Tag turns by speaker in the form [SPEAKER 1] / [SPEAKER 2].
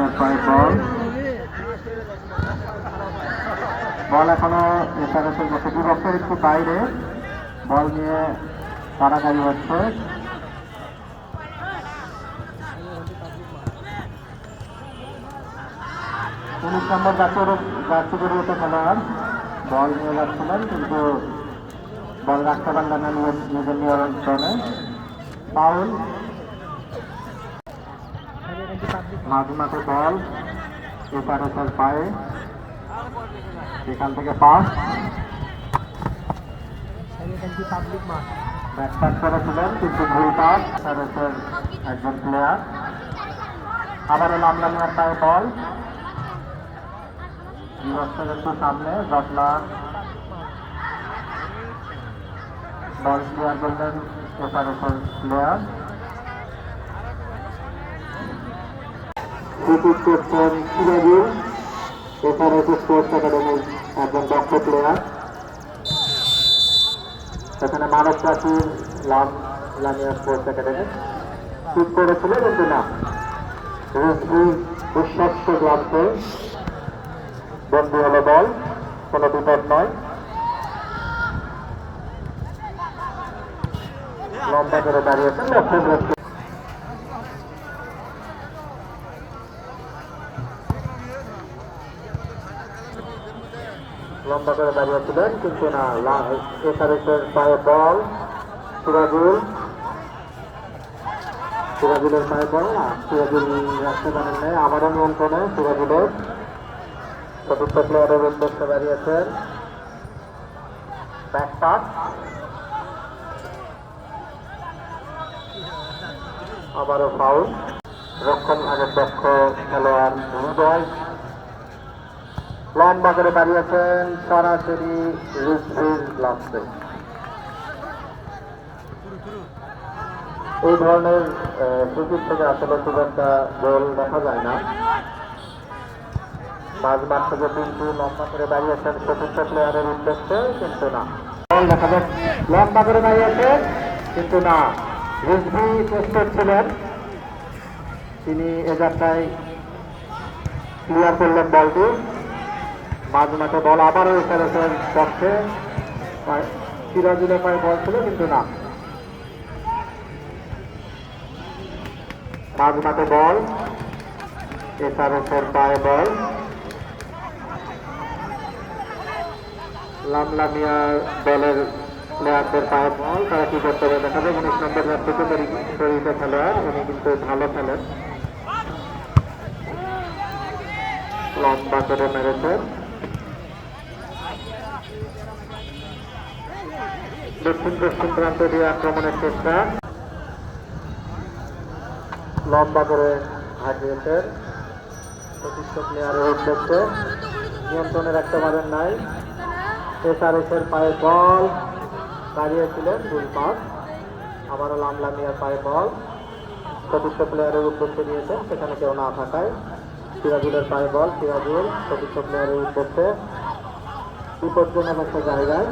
[SPEAKER 1] মিয়ার পায়ে বল। বল এখনও এসআরএসের গোটি বক্সের একটু বাইরে। বল নিয়ে কারাকারি হচ্ছে। উনিশ নম্বর গাছের গাছে বেরিয়েছে খেলোয়াড়। বল নিয়ে যাচ্ছিলেন, কিন্তু বল রাখতে পারলেন না নিজের নিয়ন্ত্রণে পাউল মাঝে মাঠে বল এপারেসের পায়ে। সেখান থেকে পাস।
[SPEAKER 2] পাবলিক
[SPEAKER 1] ব্যাকপাস করেছিলেন কিন্তু ভুল পাস একজন প্লেয়ার আবারও লামলামিয়ার পায়ে বল। বিভক্তের একটু সামনে জটলা বল ক্লিয়ার করলেন এপারেসের প্লেয়ার সুযোগ করছেন সিরাজুল এপারেস স্পোর্টস একাডেমির একজন দক্ষ প্লেয়ার সেখানে মানব চাষির লাভ লামিয়া স্পোর্টস একাডেমি শুট করেছিল কিন্তু না উৎসস্ত গ্লাভসে বন্ধু হলো বল কোনো বিপদ নয় লম্বা করে দাঁড়িয়েছেন লক্ষ্যগ্রস্ত লম্বা করে দাঁড়িয়েছিলেন, কিন্তু না এসারেসের পায়ে বল। সিরাজুল। সিরাজুলের পায়ে বল সিরাজুল রাখতে পারেন নাই, আবারও নিয়ন্ত্রণে সিরাজুলের। চতুর্থ প্লেয়ারের উদ্দেশ্যে দাঁড়িয়েছেন। ব্যাক পাস আবারও ফাউল রক্ষণ ভাগের দক্ষ খেলোয়াড় হৃদয় লম্বা করে দাঁড়িয়েছেন সরাসরি রিসভির গ্লাসে এই ধরনের সুযোগ থেকে আসলে খুব একটা গোল দেখা যায় না। মাঝ মাঠ থেকে কিন্তু লম্বা করে দাঁড়িয়েছেন, চতুর্থ প্লেয়ারের উদ্দেশ্যে কিন্তু না। বল দেখা যাচ্ছে লম্বা করে দাঁড়িয়েছেন, কিন্তু না। রিসভি প্রস্তুত ছিলেন। তিনি এ যাত্রায় ক্লিয়ার করলেন বলটি। মাঝ মাঠে বল আবারও এসআরএসের পক্ষে। সিরাজুলের পায়ে বল ছিল, কিন্তু না। মাঝ মাঠে বল। এসআরএসের পায়ে বল। লামলামিয়ার দলের প্লেয়ারদের পায়ে বল। তারা কি করতে হবে দেখা যায় উনিশ নম্বর থেকে পরিচিত খেলোয়াড়। উনি কিন্তু ভালো খেলেন। লম্বা করে মেরেছেন। দক্ষিণ পশ্চিম প্রান্ত দিয়ে আক্রমণের চেষ্টা। লম্বা করে হাঁটিয়েছেন প্রতিষ্ঠ প্লেয়ারের উদ্দেশ্যে নিয়ন্ত্রণে রাখতে পারেন নাই। এসআরএসের পায়ে বল। দাঁড়িয়েছিলেন দুই পাস আবারও লামলামিয়ার পায়ে বল। চতুর্থ প্লেয়ারের উদ্দেশ্যে দিয়েছেন। সেখানে কেউ না থাকায় সিরাজুলের পায়ে বল। সিরাজুল চতুর্থ প্লেয়ারের উদ্দেশ্যে বিপজ্জনক একটা জায়গায়